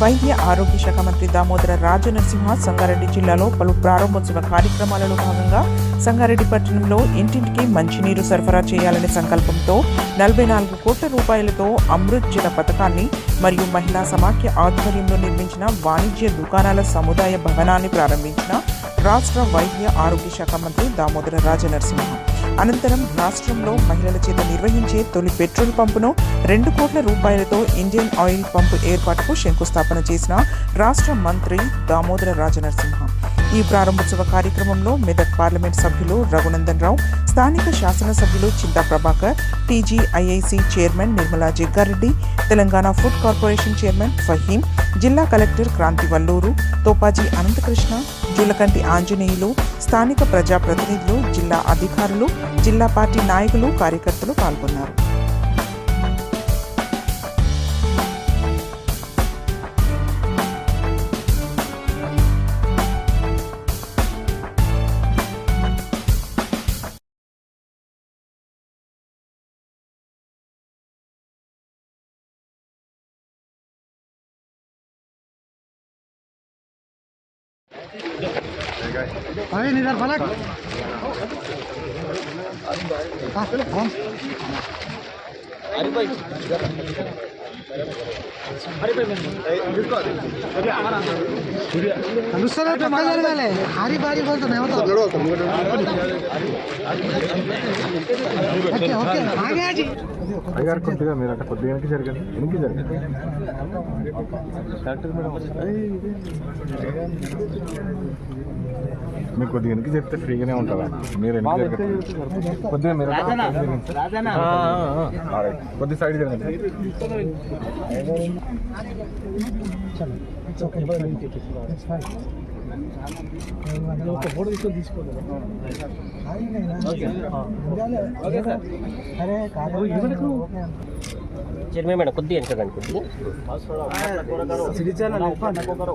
వైద్య ఆరోగ్య శాఖ మంత్రి దామోదర రాజనరసింహ సంగారెడ్డి జిల్లాలో పలు ప్రారంభోత్సవ కార్యక్రమాలలో భాగంగా సంగారెడ్డి పట్టణంలో ఇంటింటికి మంచినీరు సరఫరా చేయాలనే సంకల్పంతో నలభై నాలుగు కోట్ల రూపాయలతో అమృత్ జల పథకాన్ని మరియు మహిళా సమాఖ్య ఆధ్వర్యంలో నిర్మించిన వాణిజ్య దుకాణాల సముదాయ భవనాన్ని ప్రారంభించిన రాష్ట్ర వైద్య ఆరోగ్య శాఖ మంత్రి దామోదర రాజనరసింహ. అనంతరం రాష్ట్రంలో మహిళల చేత నిర్వహించే తొలి పెట్రోల్ పంపును రెండు కోట్ల రూపాయలతో ఇండియన్ ఆయిల్ పంపు ఏర్పాటుకు శంకుస్థాపన చేసిన రాష్ట్ర మంత్రి దామోదర రాజనరసింహ. ఈ ప్రారంభోత్సవ కార్యక్రమంలో మెదక్ పార్లమెంట్ సభ్యులు రఘునందన్ రావు స్థానిక శాసనసభ్యులు Chinta Prabhakar TGIIC chairman Nirmala Jaggareddy Telangana food corporation chairman Faheem జిల్లా కలెక్టర్ క్రాంతి వల్లూరు తోపాజీ అనంతకృష్ణ జూలకంటి ఆంజనేయులు స్థానిక ప్రజాప్రతినిధులు జిల్లా అధికారులు జిల్లా పార్టీ నాయకులు కార్యకర్తలు పాల్గొన్నారు. अरे निधर फलक हाँ कौन हाँ। अरे भाई చూస్తారా పక్కన జరగాలి. హారీ భారీ పోతున్నాయి ఓకే అయ్యారు కొద్దిగా మీరు అక్కడ కొద్దిగా వెనక్కి జరగండి. వెనక్కి జరగండి. డాక్టర్ మేడం మీకు కొద్దిగా వెనక్కి చెప్తే ఫ్రీగానే ఉంటారా మీరు వెనక్కి కొద్దిగా మీరు. కొద్ది సైడ్ జరగండి చైర్మన్ మేడం కొద్దిగా ఎంచదండి కొద్దిగా కొద్దిగా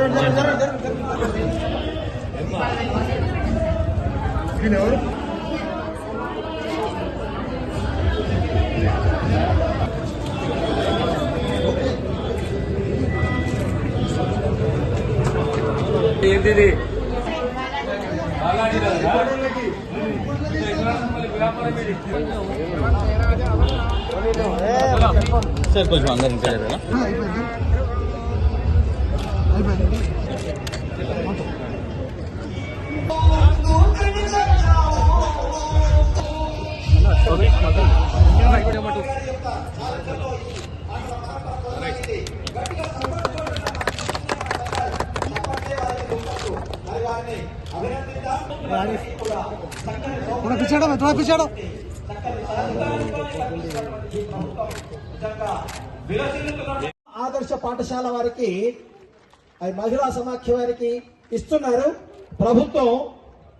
అంటే ఇదరా అమ్మా కూష్మాండబలి తుభ్యమహం సంప్రదతే సార్ కొంచెం అందరు थोड़ा पीछे हटो थोड़ा पीछे हटो ఆదర్శ పాఠశాల వారికి అది మహిళా సమాఖ్య వారికి ఇస్తున్నారు ప్రభుత్వం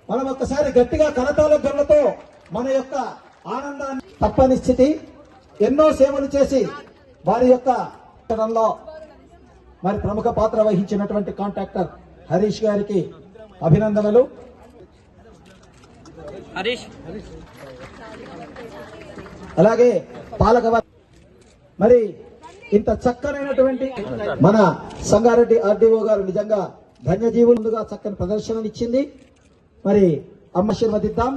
మనం ఒక్కసారి గట్టిగా కరతాల గొల్లతో మన యొక్క ఆనందాన్ని తప్పని స్థితి ఎన్నో సేవలు చేసి వారి యొక్క లో మరి ప్రముఖ పాత్ర వహించినటువంటి కాంట్రాక్టర్ హరీష్ గారికి అభినందనలు హరీష్. అలాగే పాలక మరి ఇంత చక్కనైనటువంటి మన సంగారెడ్డి ఆర్డీఓ గారు నిజంగా ధన్యజీవులుగా చక్కని ప్రదర్శననిచ్చింది మరి అమ్మ ఆశీర్వదిద్దాం.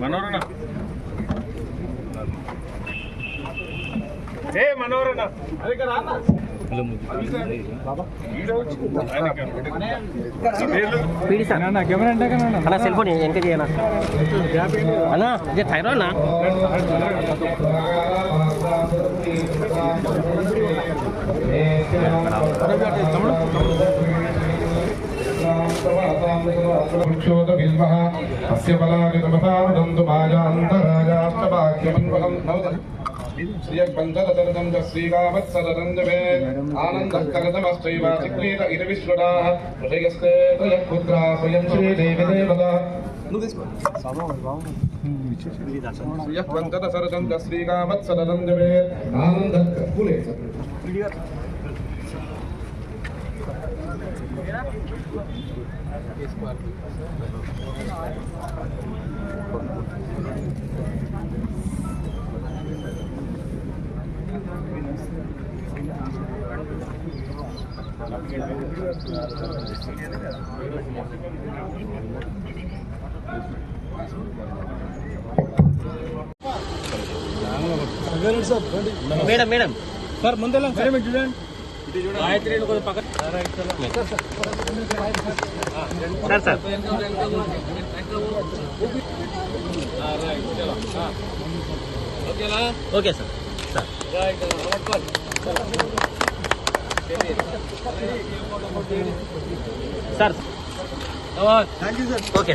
మనోరణ ఏ మనోరణ అది కదా అన్నా సెల్ ఫోన్ వెనక చేయనా అన్నా ఇది థైరాయిడ్ క్షోత భీమ అస్య బలాగతమపాదంతు భాగాంతరాజాష్టవాక్యమన్వహం నవదతి శ్రియగ్బంధరతరదం శ్రీరామత్సరదం జమే ఆనందకరతమస్తైవాసిక్రీత ఇరి విశ్వడా హృదయస్తే త్రయ పుత్రా స్వయం శ్రీదేవి దేవత శ్రీయగ్బంధరసరదం శ్రీరామత్సరదం ఆనంద. Madam madam. సార్ ముందెళ్ళం సార్? చూడండి. Sir sir okay sir sir sir okay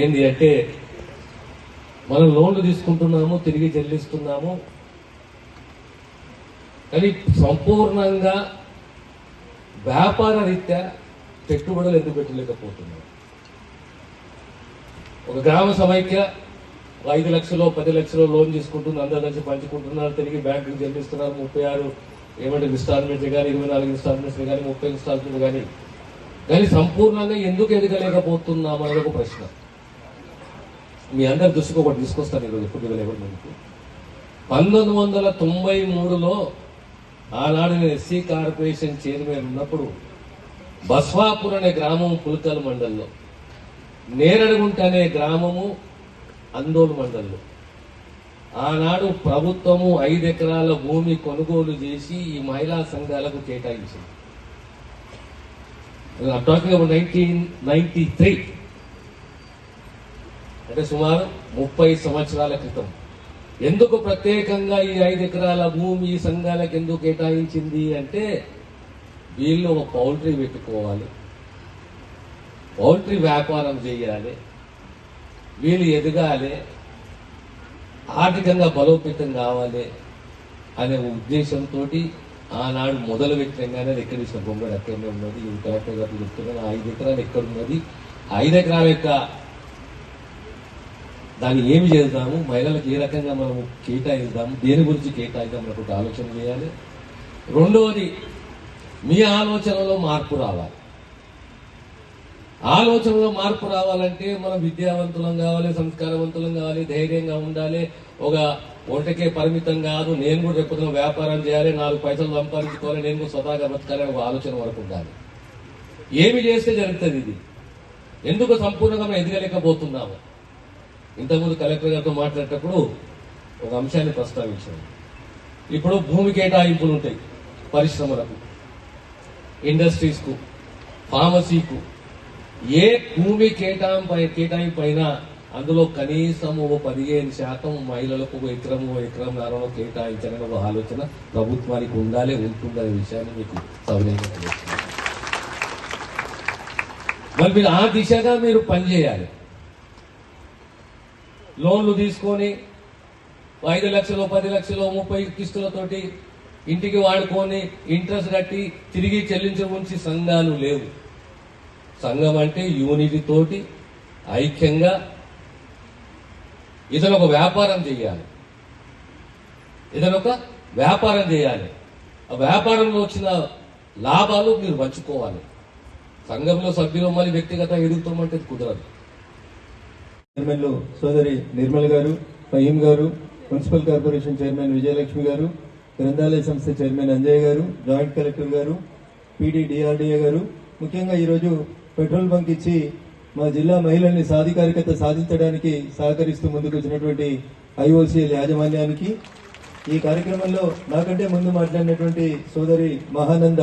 ఏంది అంటే మనం లోన్లు తీసుకుంటున్నాము తిరిగి చెల్లిస్తున్నాము. కానీ సంపూర్ణంగా వ్యాపార రీత్యా పెట్టుబడులు ఎందుకు పెట్టలేకపోతున్నాం? ఒక గ్రామ సమైక్య ఐదు లక్షలు పది లక్షలు లోన్ తీసుకుంటుంది అందరి నుంచి పంచుకుంటున్నారు తిరిగి బ్యాంకుకి చెల్లిస్తున్నారు ముప్పై ఆరు ఏమంటే ఇన్స్టాల్మెంట్స్ కానీ ఇరవై నాలుగు ఇన్స్టాల్మెంట్స్ కానీ ముప్పై ఇన్స్టాల్మెంట్స్ కానీ. కానీ సంపూర్ణంగా ఎందుకు ఎదగలేకపోతున్నాం అనేది ఒక ప్రశ్న. మీ అందరి దృష్టికి ఒకటి తీసుకొస్తాను ఈరోజు ఎప్పుడు ఇవ్వలేకుండా పంతొమ్మిది వందల తొంభై మూడులో ఆనాడు నేను ఎస్సీ కార్పొరేషన్ చైర్మన్ ఉన్నప్పుడు బస్వాపూర్ అనే గ్రామం పులకల్ మండల్లో నేరడుగుంట అనే గ్రామము అందోలు మండల్లో. ఆనాడు ప్రభుత్వము ఐదు ఎకరాల భూమి కొనుగోలు చేసి ఈ మహిళా సంఘాలకు కేటాయించింది. Talking about nineteen ninety three అంటే సుమారు ముప్పై సంవత్సరాల క్రితం. ఎందుకు ప్రత్యేకంగా ఈ ఐదు ఎకరాల భూమి ఈ సంఘాలకు ఎందుకు కేటాయించింది అంటే వీళ్ళు ఒక పౌల్ట్రీ పెట్టుకోవాలి. పౌల్ట్రీ వ్యాపారం చేయాలి. వీళ్ళు ఎదగాలి. ఆర్థికంగా బలోపేతం కావాలి అనే ఉద్దేశంతో ఆనాడు మొదలు పెట్టంగానే ఎక్కడ ఇచ్చిన బొమ్మడు అక్కడనే ఉన్నది. ఈ కలెక్టర్ గారు చెప్తున్నారు ఐదు ఎకరాలు ఎక్కడ ఉన్నది ఐదు ఎకరాల యొక్క దాన్ని ఏమి చేద్దాము? మహిళలకు ఏ రకంగా మనం కేటాయిద్దాము? దేని గురించి కేటాయిద్దాం అనే ఆలోచన చేయాలి. రెండవది మీ ఆలోచనలో మార్పు రావాలి. ఆలోచనలో మార్పు రావాలంటే మనం విద్యావంతులం కావాలి సంస్కారవంతులం కావాలి ధైర్యంగా ఉండాలి. ఒక వంటకే పరిమితం కాదు. నేను కూడా రేపు వ్యాపారం చేయాలి నాలుగు పైసలు సంపాదించుకోవాలి నేను కూడా స్వతహాగా బ్రతకాలి ఒక ఆలోచన వరకు ఉండాలి. ఏమి చేస్తే జరుగుతుంది ఇది? ఎందుకు సంపూర్ణంగా మనం ఎదగలేకపోతున్నాము? ఇంతకుముందు కలెక్టర్ గారితో మాట్లాడేటప్పుడు ఒక అంశాన్ని ప్రస్తావించాను ఇప్పుడు భూమి కేటాయింపులు ఉంటాయి పరిశ్రమలకు ఇండస్ట్రీస్కు ఫార్మసీకు. ఏ భూమి కేటాయింపు కేటాయింపు అయినా అందులో కనీసం ఒక పదిహేను శాతం మహిళలకు ఒక ఎకరం ఒక ఎకరం నరంలో కేటాయించాలని ఒక ఆలోచన ప్రభుత్వానికి ఉండాలి ఉంటుందనే విషయాన్ని మీకు సవినయంగా మరి మీరు ఆ దిశగా మీరు పనిచేయాలి. లోన్లు తీసుకొని ఐదు లక్షలు పది లక్షలు ముప్పై కిస్తులతోటి ఇంటికి వాడుకొని ఇంట్రెస్ట్ కట్టి తిరిగి చెల్లించే సంఘాలు లేవు. సంఘం అంటే యూనిటీ తోటి ఐక్యంగా ఇతను ఒక వ్యాపారం చేయాలి. ఇతను ఒక వ్యాపారం చేయాలి. ఆ వ్యాపారంలో వచ్చిన లాభాలు మీరు పంచుకోవాలి. సంఘంలో సభ్యులు మళ్ళీ వ్యక్తిగత ఎదుగుతామంటే కుదరదు. చైర్మన్లు సోదరి నిర్మల్ గారు ఫహీం గారు మున్సిపల్ కార్పొరేషన్ చైర్మన్ విజయలక్ష్మి గారు గ్రంథాలయ సంస్థ చైర్మన్ అంజయ్ గారు జాయింట్ కలెక్టర్ గారు పీడీ డిఆర్డీఏ గారు. ముఖ్యంగా ఈరోజు పెట్రోల్ బంక్ ఇచ్చి మా జిల్లా మహిళల్ని సాధికారికత సాధించడానికి సహకరిస్తూ ముందుకు వచ్చినటువంటి ఐఓసీఎల్ యాజమాన్యానికి ఈ కార్యక్రమంలో నాకంటే ముందు మాట్లాడినటువంటి సోదరి మహానంద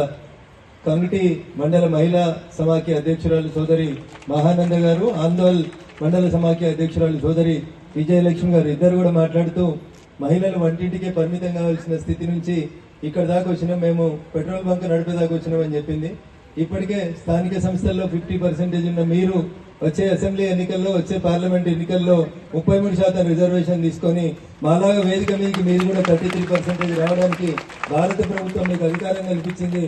కమిటీ మండల మహిళా సమాఖ్య అధ్యక్షురాలు సోదరి మహానంద గారు ఆందోళన్ మండల సమాఖ్య అధ్యక్షురాలు సోదరి విజయలక్ష్మి గారు ఇద్దరు కూడా మాట్లాడుతూ మహిళలు వంటింటికే పరిమితం కావాల్సిన స్థితి నుంచి ఇక్కడ దాకా వచ్చినాం మేము పెట్రోల్ బంక్ నడిపేదాకా వచ్చినామని చెప్పింది. ఇప్పటికే స్థానిక సంస్థల్లో ఫిఫ్టీ పర్సెంటేజ్ ఉన్న మీరు వచ్చే అసెంబ్లీ ఎన్నికల్లో వచ్చే పార్లమెంట్ ఎన్నికల్లో ముప్పై మూడు శాతం రిజర్వేషన్ తీసుకొని మాలాగా వేదిక మీదకి మీరు కూడా థర్టీ త్రీ పర్సెంటేజ్ రావడానికి భారత ప్రభుత్వం మీకు అధికారం కల్పించింది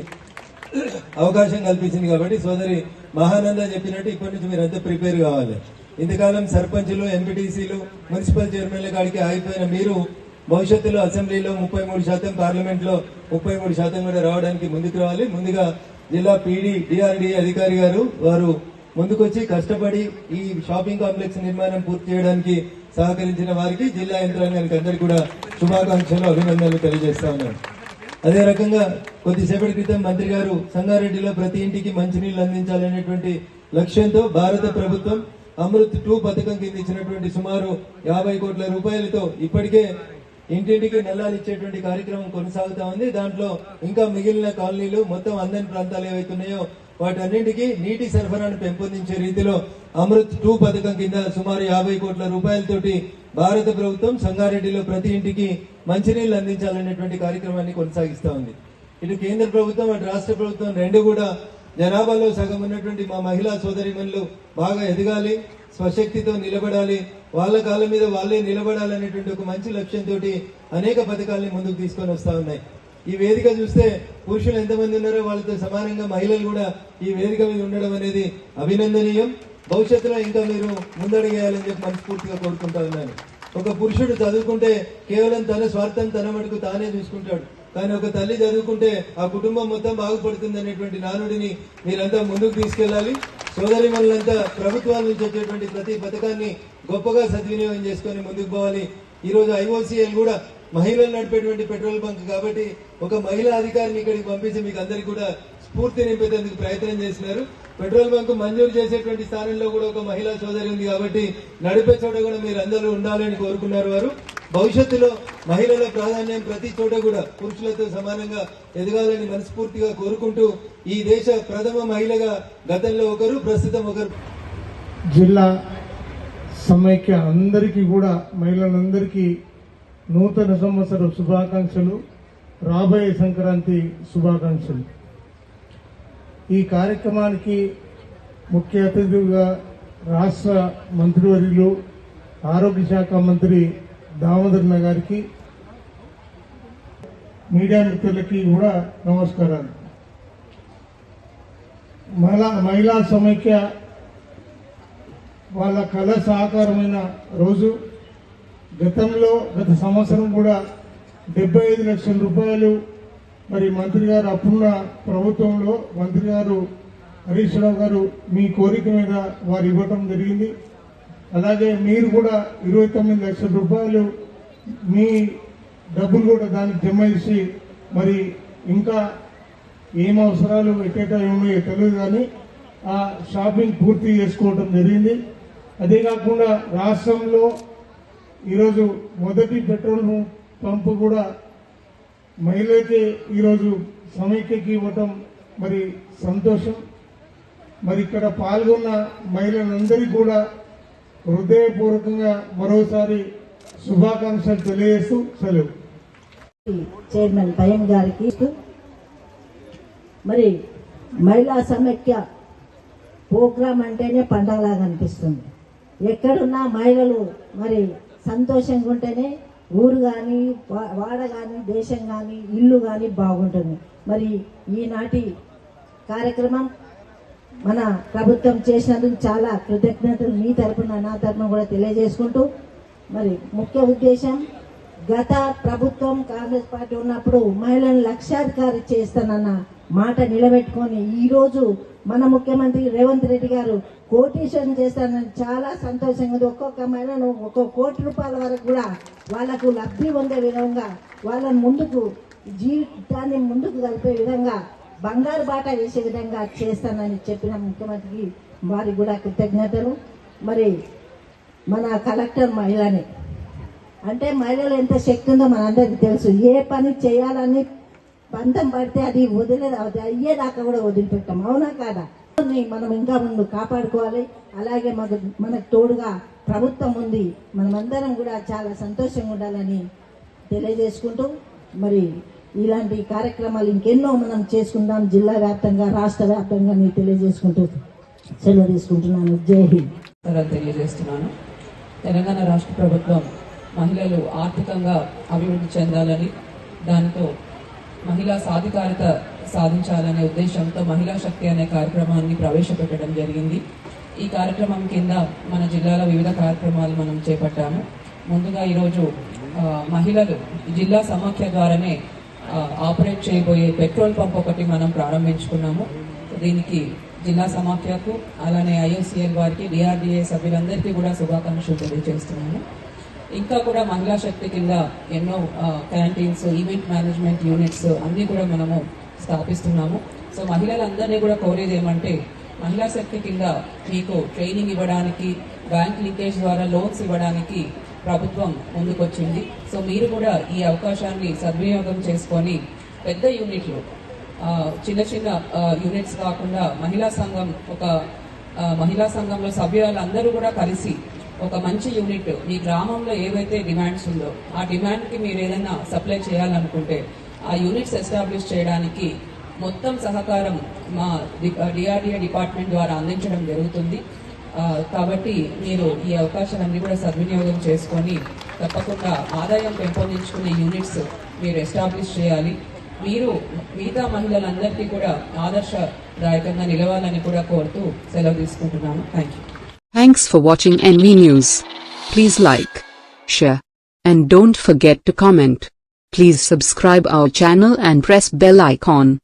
అవకాశం కల్పించింది కాబట్టి సోదరి మహానంద చెప్పినట్టు ఇప్పటి నుంచి మీరంతా ప్రిపేర్ కావాలి. ఇంతకాలం సర్పంచులు ఎంపీటీసీలు మున్సిపల్ చైర్మన్ల కాడికి ఆగిపోయిన మీరు భవిష్యత్తులో అసెంబ్లీలో ముప్పై మూడు శాతం పార్లమెంట్లో ముప్పై మూడు శాతం కూడా రావడానికి ముందుకు రావాలి. ముందుగా జిల్లా పీడీ డిఆర్డీఏ అధికారి గారు వారు ముందుకొచ్చి కష్టపడి ఈ షాపింగ్ కాంప్లెక్స్ నిర్మాణం పూర్తి చేయడానికి సహకరించిన వారికి జిల్లా యంత్రాంగానికి అందరికీ కూడా శుభాకాంక్షలు అభినందనలు తెలియజేస్తా ఉన్నాను. అదే రకంగా కొద్దిసేపటి క్రితం మంత్రి గారు సంగారెడ్డిలో ప్రతి ఇంటికి మంచినీళ్ళు అందించాలనేటువంటి లక్ష్యంతో భారత ప్రభుత్వం అమృత్ టూ పథకం కింద ఇచ్చినటువంటి సుమారు యాభై కోట్ల రూపాయలతో ఇప్పటికే ఇంటింటికి నెలలు ఇచ్చేటువంటి కార్యక్రమం కొనసాగుతా ఉంది. దాంట్లో ఇంకా మిగిలిన కాలనీలు మొత్తం అందని ప్రాంతాలు ఏవైతున్నాయో వాటన్నింటికి నీటి సరఫరాను పెంపొందించే రీతిలో అమృత్ టూ పథకం కింద సుమారు యాభై కోట్ల రూపాయలతోటి భారత ప్రభుత్వం సంగారెడ్డిలో ప్రతి ఇంటికి మంచినీళ్ళు అందించాలనేటువంటి కార్యక్రమాన్ని కొనసాగిస్తా ఉంది. ఇటు కేంద్ర ప్రభుత్వం అటు రాష్ట్ర ప్రభుత్వం రెండు కూడా జనాభాలో సగం ఉన్నటువంటి మా మహిళా సోదరిమణులు బాగా ఎదగాలి స్వశక్తితో నిలబడాలి వాళ్ళ కాళ్ళ మీద వాళ్ళే నిలబడాలనేటువంటి ఒక మంచి లక్ష్యంతో అనేక పథకాల్ని ముందుకు తీసుకొని వస్తా ఉన్నాయి. ఈ వేదిక చూస్తే పురుషులు ఎంతమంది ఉన్నారో వాళ్ళతో సమానంగా మహిళలు కూడా ఈ వేదిక మీద ఉండడం అనేది అభినందనీయం. భవిష్యత్తులో ఇంకా మీరు ముందడిగేయాలని చెప్పి మనస్ఫూర్తిగా కోరుకుంటా ఉన్నాను. ఒక పురుషుడు చదువుకుంటే కేవలం తన స్వార్థం తన మటుకు తానే చూసుకుంటాడు. కానీ ఒక తల్లి చదువుకుంటే ఆ కుటుంబం మొత్తం బాగుపడుతుంది అనేటువంటి నానుడిని మీరంతా ముందుకు తీసుకెళ్ళాలి సోదరి మనులంతా ప్రభుత్వాల నుంచి వచ్చేటువంటి ప్రతి పథకాన్ని గొప్పగా సద్వినియోగం చేసుకొని ముందుకు పోవాలి. ఈ రోజు ఐఓసీఎల్ కూడా మహిళలు నడిపేటువంటి పెట్రోల్ బంక్ కాబట్టి ఒక మహిళా అధికారిని ఇక్కడికి పంపించి మీకు అందరికి కూడా స్ఫూర్తి నింపేందుకు ప్రయత్నం చేసినారు. పెట్రోల్ బంక్ మంజూరు చేసేటువంటి స్థానంలో కూడా ఒక మహిళా సోదరి ఉంది కాబట్టి నడిపే చోట కూడా మీరు అందరూ ఉండాలని కోరుకున్నారు వారు. భవిష్యత్తులో మహిళల ప్రాధాన్యం ప్రతి చోట కూడా పురుషులతో సమానంగా ఎదగాలని మనస్ఫూర్తిగా కోరుకుంటూ ఈ దేశ ప్రథమ మహిళగా గతంలో ఒకరు ప్రస్తుతం ఒకరు. జిల్లా సమైక్య అందరికీ కూడా మహిళలందరికీ నూతన సంవత్సర శుభాకాంక్షలు రాబోయే సంక్రాంతి శుభాకాంక్షలు. ఈ కార్యక్రమానికి ముఖ్య అతిథిగా రాష్ట్ర మంత్రివర్యులు ఆరోగ్య శాఖ మంత్రి దామోదరన్న గారికి మీడియా మిత్రులకి కూడా నమస్కారాలు. మహిళా మహిళా సమైక్య వాళ్ళ కళ సహకారమైన రోజు. గతంలో గత సంవత్సరం కూడా డెబ్బై ఐదు లక్షల రూపాయలు మరి మంత్రి గారు అప్పుడున్న ప్రభుత్వంలో మంత్రి గారు హరీష్ రావు గారు మీ కోరిక మీద వారు ఇవ్వటం జరిగింది. అలాగే మీరు కూడా ఇరవై తొమ్మిది లక్షల రూపాయలు మీ డబ్బులు కూడా దానికి జమ చేసి మరి ఇంకా ఏం అవసరాలు ఎక్కడ ఉన్నాయో తెలియదు కానీ ఆ షాపింగ్ పూర్తి చేసుకోవడం జరిగింది. అదే కాకుండా రాష్ట్రంలో ఈరోజు మొదటి పెట్రోల్ పంపు కూడా మహిళలకి ఈరోజు సమైక్యకి ఇవ్వటం మరి సంతోషం. మరి ఇక్కడ పాల్గొన్న మహిళలందరికీ కూడా హృదయపూర్వకంగా మరోసారి శుభాకాంక్షలు తెలియజేస్తూ సెలవు. చైర్మన్ భయం గారికి మరి మహిళా సమైక్య ప్రోగ్రామ్ అంటేనే పండగలాగా అనిపిస్తుంది. ఎక్కడున్నా మహిళలు మరి సంతోషంగా ఉంటేనే ఊరు కానీ వాడ కానీ దేశం కానీ ఇల్లు కానీ బాగుంటుంది. మరి ఈనాటి కార్యక్రమం మన ప్రభుత్వం చేసినందుకు చాలా కృతజ్ఞతలు మీ తరపున నా తరఫున కూడా తెలియజేసుకుంటూ మరి ముఖ్య ఉద్దేశం గత ప్రభుత్వం కాంగ్రెస్ పార్టీ ఉన్నప్పుడు మహిళలను లక్షాధికారి చేస్తానన్న మాట నిలబెట్టుకొని ఈరోజు మన ముఖ్యమంత్రి రేవంత్ రెడ్డి గారు కోటీశ్వరం చేస్తానని చాలా సంతోషంగా ఉంది. ఒక్కొక్క మహిళను ఒక్కొక్క కోటి రూపాయల వరకు కూడా వాళ్ళకు లబ్ధి పొందే విధంగా వాళ్ళని ముందుకు జీవితాన్ని ముందుకు కలిపే విధంగా బంగారు బాట వేసే విధంగా చేస్తానని చెప్పిన ముఖ్యమంత్రికి వారికి కూడా కృతజ్ఞతలు. మరి మన కలెక్టర్ మహిళని అంటే మహిళలు ఎంత శక్తి ఉందో మనందరికీ తెలుసు. ఏ పని చేయాలని పంతం పడితే అది వదిలేదు? అది అయ్యేదాకా కూడా వదిలిపెట్టాం. అవునా కాదా? మనం ఇంకా ముందు కాపాడుకోవాలి. అలాగే మాకు మనకు తోడుగా ప్రభుత్వం ఉంది. మనమందరం కూడా చాలా సంతోషంగా ఉండాలని తెలియజేసుకుంటూ మరి ఇలాంటి కార్యక్రమాలు ఇంకెన్నో మనం చేసుకుందాం జిల్లా వ్యాప్తంగా రాష్ట్ర వ్యాప్తంగా నేను తెలియజేసుకుంటూ సెలవు తీసుకుంటున్నాను. జై హింద్. తెలియజేస్తున్నాను. తెలంగాణ రాష్ట్ర ప్రభుత్వం మహిళలు ఆర్థికంగా అభివృద్ధి చెందాలని దానితో మహిళా సాధికారత సాధించాలనే ఉద్దేశంతో మహిళా శక్తి అనే కార్యక్రమాన్ని ప్రవేశపెట్టడం జరిగింది. ఈ కార్యక్రమం కింద మన జిల్లాలో వివిధ కార్యక్రమాలు మనం చేపట్టాము. ముందుగా ఈరోజు మహిళలు జిల్లా సమాఖ్య ద్వారానే ఆపరేట్ చేయబోయే పెట్రోల్ పంప్ ఒకటి మనం ప్రారంభించుకున్నాము. దీనికి జిల్లా సమాఖ్యకు అలానే ఐఎస్సిఎల్ వారికి డిఆర్డిఏ సభ్యులందరికీ కూడా శుభాకాంక్షలు తెలియజేస్తున్నాను ఇంకా కూడా మహిళా శక్తి కింద ఎన్నో క్యాంటీన్స్ ఈవెంట్ మేనేజ్మెంట్ యూనిట్స్ అన్నీ కూడా మనము స్థాపిస్తున్నాము. సో మహిళలందరినీ కూడా కోరేది ఏమంటే మహిళా శక్తి కింద మీకు ట్రైనింగ్ ఇవ్వడానికి బ్యాంక్ లింకేజ్ ద్వారా లోన్స్ ఇవ్వడానికి ప్రభుత్వం ముందుకొచ్చింది. సో మీరు కూడా ఈ అవకాశాన్ని సద్వినియోగం చేసుకొని పెద్ద యూనిట్లు చిన్న చిన్న యూనిట్స్ కాకుండా మహిళా సంఘం ఒక మహిళా సంఘంలో సభ్యులందరూ కూడా కలిసి ఒక మంచి యూనిట్ మీ గ్రామంలో ఏవైతే డిమాండ్స్ ఉందో ఆ డిమాండ్కి మీరు ఏదైనా సప్లై చేయాలనుకుంటే ఆ యూనిట్స్ ఎస్టాబ్లిష్ చేయడానికి మొత్తం సహకారం మా డిఆర్డిఏ డిపార్ట్మెంట్ ద్వారా అందించడం జరుగుతుంది. కాబట్టి మీరు ఈ అవకాశాలన్నీ కూడా సద్వినియోగం చేసుకొని తప్పకుండా ఆదాయం పెంపొందించుకునే యూనిట్స్ మీరు ఎస్టాబ్లిష్ చేయాలి. మీరు మిగతా మహిళలందరికీ కూడా ఆదర్శదాయకంగా నిలవాలని కూడా కోరుతూ సెలవు తీసుకుంటున్నాను. Thank you thanks for watching NV news please like share and don't forget to comment Please subscribe our channel and press bell icon.